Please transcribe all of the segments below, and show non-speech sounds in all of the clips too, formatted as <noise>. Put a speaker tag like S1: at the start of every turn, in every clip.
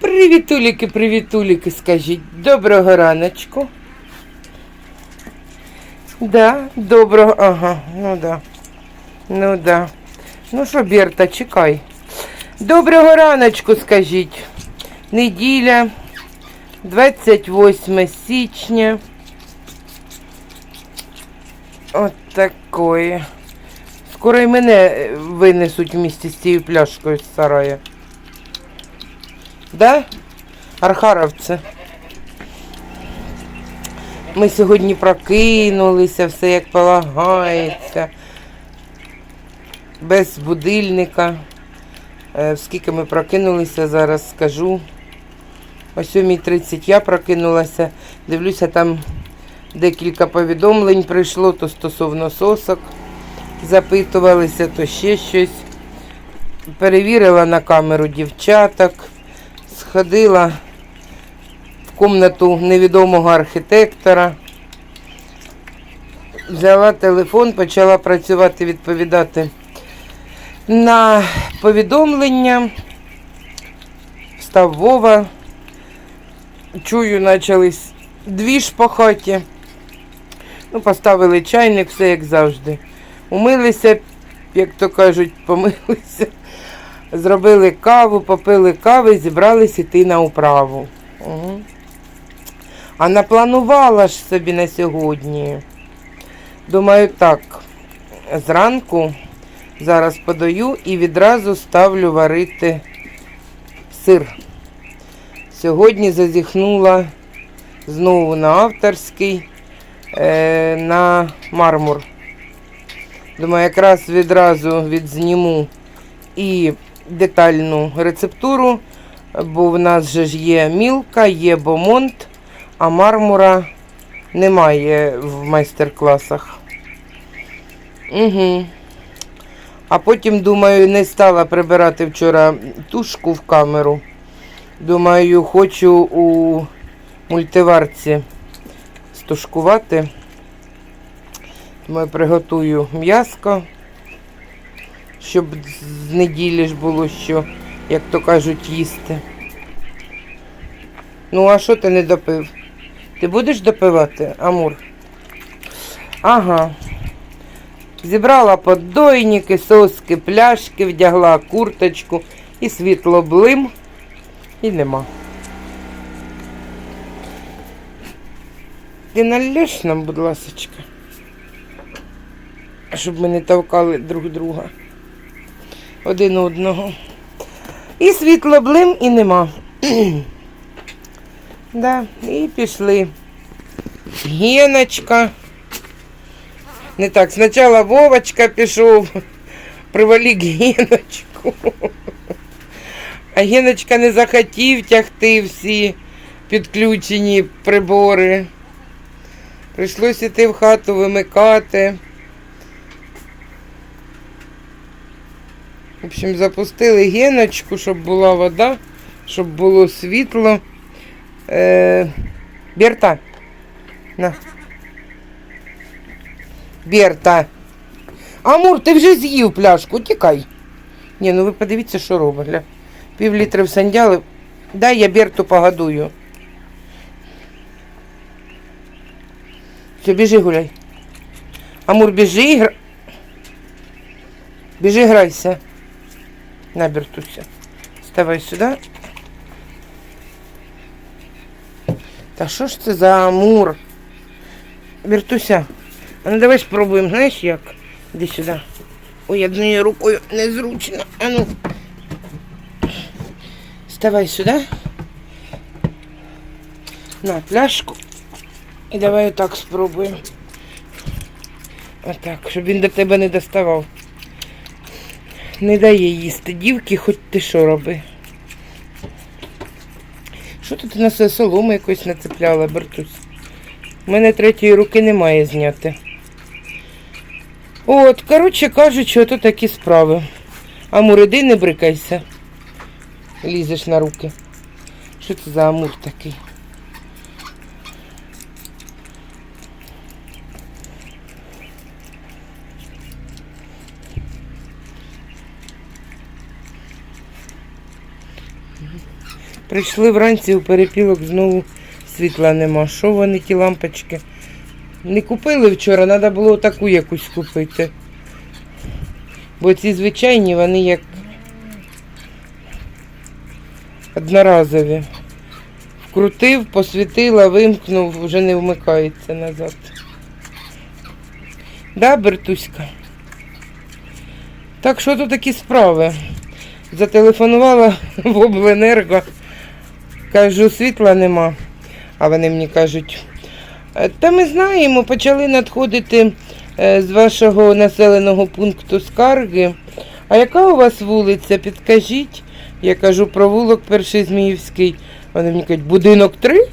S1: Привітуліки, привітуліки, скажіть. Доброго раночку. Да, доброго, ага, ну да. Ну да. Ну що, Берта, чекай. Доброго раночку, скажіть. Неділя, 28 січня. От такої. Скоро і мене е, винесуть вместе з цією пляшкою з сарая. Да? Архаровці. Ми сьогодні прокинулися, все як полагається. Без будильника. Е, Скільки ми прокинулися, зараз скажу. О 7.30 я прокинулася. Дивлюся, там декілька повідомлень прийшло, то стосовно сосок. Запитувалися, то ще щось. Перевірила на камеру дівчаток сходила в кімнату невідомого архітектора, взяла телефон, почала працювати, відповідати на повідомлення. Став Вова. Чую, почались ж по хаті. Ну, поставили чайник, все як завжди. Умилися, як то кажуть, помилися. Зробили каву, попили кави, зібрались іти на управу. Угу. А напланувала ж собі на сьогодні. Думаю, так, зранку зараз подаю і відразу ставлю варити сир. Сьогодні зазіхнула знову на авторський, е, на мармур. Думаю, якраз відразу відзніму і детальну рецептуру, бо в нас же ж є мілка, є бомонт, а мармура немає в майстер-класах. Угу. А потім, думаю, не стала прибирати вчора тушку в камеру. Думаю, хочу у мультиварці стушкувати. Думаю, приготую м'яско щоб з неділі ж було що, як то кажуть, їсти. Ну, а що ти не допив? Ти будеш допивати, Амур? Ага. Зібрала поддойники, соски, пляшки, вдягла курточку і світло блим, і нема. Ти налєш нам, будь ласочка, щоб ми не товкали друг друга один одного. І світло блим і нема. <clears throat> да, І пішли. Геночка. Не так, спочатку Вовочка пішов, приволік Геночку. <laughs> А Геночка не захотів тягти всі підключені прибори. Прийшлось іти в хату вимикати. В общем, запустили геночку, щоб була вода, щоб було світло. Е, Берта. На. Берта. Амур, ти вже з'їв пляшку, тікай. Ні, ну ви подивіться, що робить. Пів літри всандяли. Дай я Берту погодую. Все, біжи гуляй. Амур, біжи гра... Біжи грайся. На, Бертуся. Вставай сюди. Та що ж це за амур? Бертуся, а ну давай спробуємо, знаєш як? Іди сюди. Ой, однією рукою незручно. А ну. Вставай сюди. На пляшку. І давай отак спробуємо. Отак, щоб він до тебе не доставав. Не дає їсти дівки, хоч ти що роби. Що тут у нас солому якось нацепляла, Бертусь? У мене третьої руки немає зняти. От, коротше кажучи, ото такі справи. А муриди не брикайся. Лізеш на руки. Що це за амур такий? Прийшли вранці у перепілок знову світла нема. Що вони ті лампочки? Не купили вчора, треба було таку якусь купити. Бо ці звичайні, вони як одноразові. Вкрутив, посвітила, вимкнув, вже не вмикається назад. Да, Бертуська? Так що тут такі справи? Зателефонувала <laughs> в обленерго. Кажу, світла нема. А вони мені кажуть, «Е, та ми знаємо, почали надходити е, з вашого населеного пункту скарги. А яка у вас вулиця? Підкажіть. Я кажу, провулок перший Зміївський. Вони мені кажуть, будинок 3? Я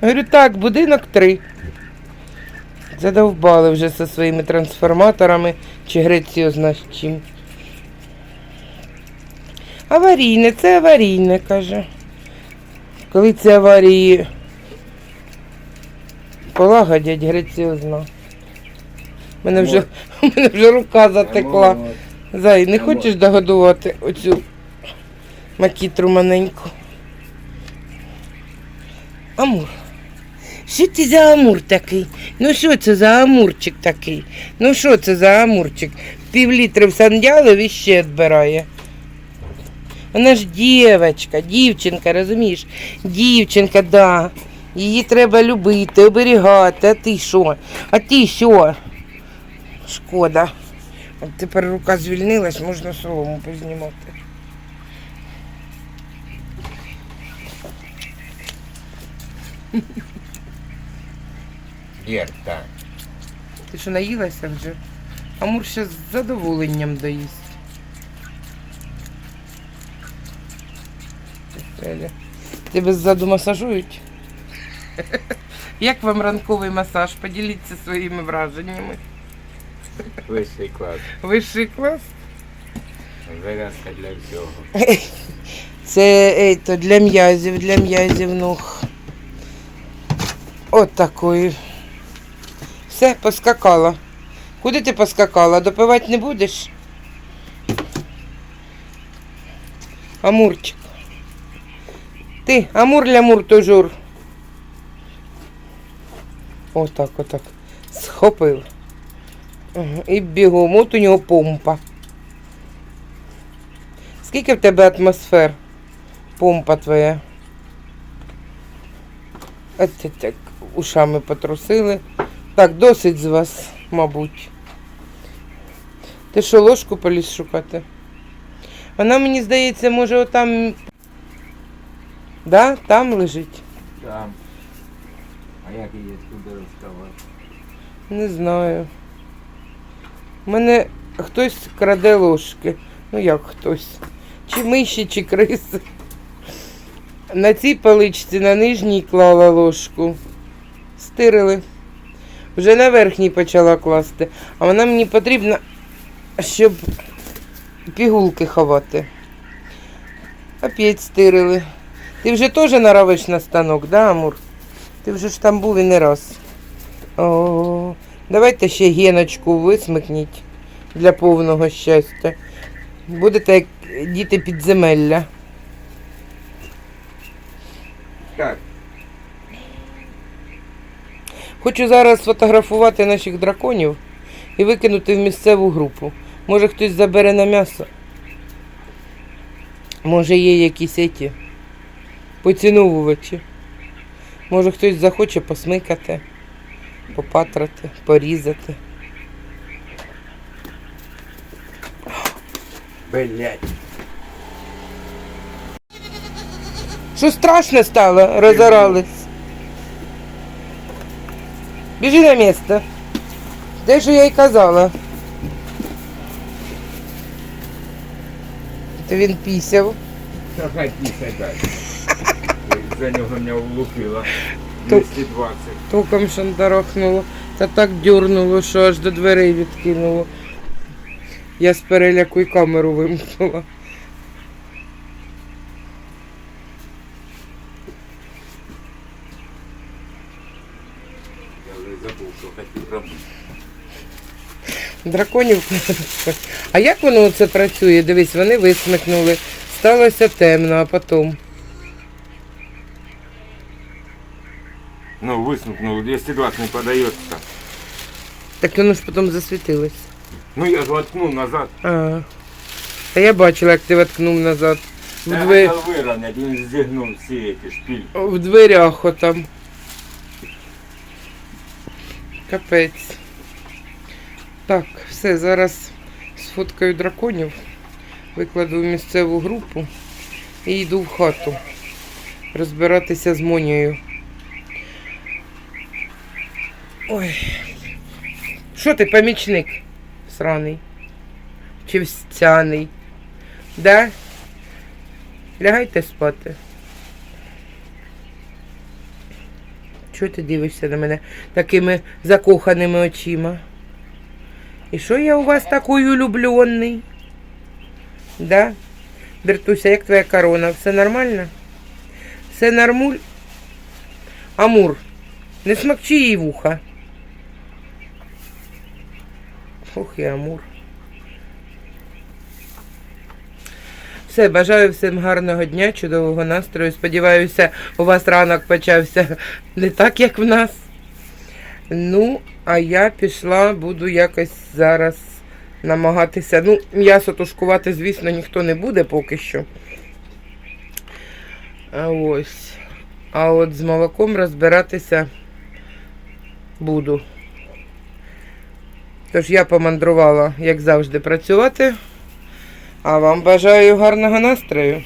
S1: говорю, так, будинок 3. Задовбали вже зі своїми трансформаторами чи Грецію зна з чим. Аварійне, це аварійне, каже. Коли ці аварії полагодять, граціозно. Мене вже, у <laughs> мене вже рука затекла. Зай, не хочеш догодувати оцю макітру маленьку? Амур. Що це за амур такий? Ну що це за амурчик такий? Ну що це за амурчик? Пів літри в сандялив і ще відбирає. Вона ж дівчинка, дівчинка, розумієш? Дівчинка, да. Її треба любити, оберігати. А ти що? А ти що? Шкода. От тепер рука звільнилась, можна солому познімати.
S2: Дірка.
S1: Ти що наїлася вже? Амур ще з задоволенням доїсть. Тебе ззаду масажують? <laughs> Як вам ранковий масаж? Поділіться своїми враженнями.
S2: Вищий клас.
S1: Вищий клас.
S2: Зарядка для всього. <laughs>
S1: Це ето, для м'язів, для м'язів ног. От такої. Все, поскакала. Куди ти поскакала? Допивати не будеш? Амурчик. Ти, амур лямур тужур. Отак, отак. Схопив. І бігом. От у нього помпа. Скільки в тебе атмосфер? Помпа твоя. От так ушами потрусили. Так, досить з вас, мабуть. Ти що, ложку поліз шукати? Вона, мені здається, може отам. Да? Там лежить?
S2: Там. А як її туди розставати?
S1: Не знаю. У мене хтось краде ложки. Ну як хтось. Чи миші, чи криси. На цій паличці на нижній клала ложку. Стирили. Вже на верхній почала класти. А вона мені потрібна, щоб пігулки ховати. Опять стирили. Ти вже теж наравиш на станок, да, Амур? Ти вже ж там був і не раз. О, давайте ще гіночку висмикніть для повного щастя. Будете як діти підземелля.
S2: Так.
S1: Хочу зараз сфотографувати наших драконів і викинути в місцеву групу. Може хтось забере на м'ясо. Може є якісь еті поціновувачі. Може хтось захоче посмикати, попатрати, порізати.
S2: Блять.
S1: Що страшно стало? Розорались. Біжи на місце. Де ж я й казала? То він пісяв.
S2: Та хай після дай. За нього мене влупило.
S1: То-
S2: 220.
S1: Током шандарахнуло. Та так дюрнуло, що аж до дверей відкинуло. Я з переляку й камеру вимкнула. Драконів. А як воно це працює? Дивись, вони висмикнули. Сталося темно, а потім.
S2: Ну, якщо глаз не подається.
S1: Так воно ж потім засвітилось.
S2: Ну я ж воткнув назад.
S1: А. Та я бачила, як ти воткнув назад. В,
S2: Я вирівняти, він зігнув всі ці шпильки.
S1: в дверях отам. Капець. Так, все, зараз сфоткаю драконів, викладу в місцеву групу і йду в хату розбиратися з Монією. Ой. Що ти, помічник? Сраний. Чи встяний? Да? Лягайте спати. Чого ти дивишся на мене такими закоханими очима? І що я у вас такий улюблений? Да? Бертуся, як твоя корона? Все нормально? Все нормуль? Амур, не смокчи їй вуха. Ох, і Амур. Все, бажаю всім гарного дня, чудового настрою. Сподіваюся, у вас ранок почався не так, як в нас. Ну, а я пішла, буду якось зараз намагатися. Ну, м'ясо тушкувати, звісно, ніхто не буде поки що. А ось. А от з молоком розбиратися буду. Тож я помандрувала, як завжди, працювати. А вам бажаю гарного настрою.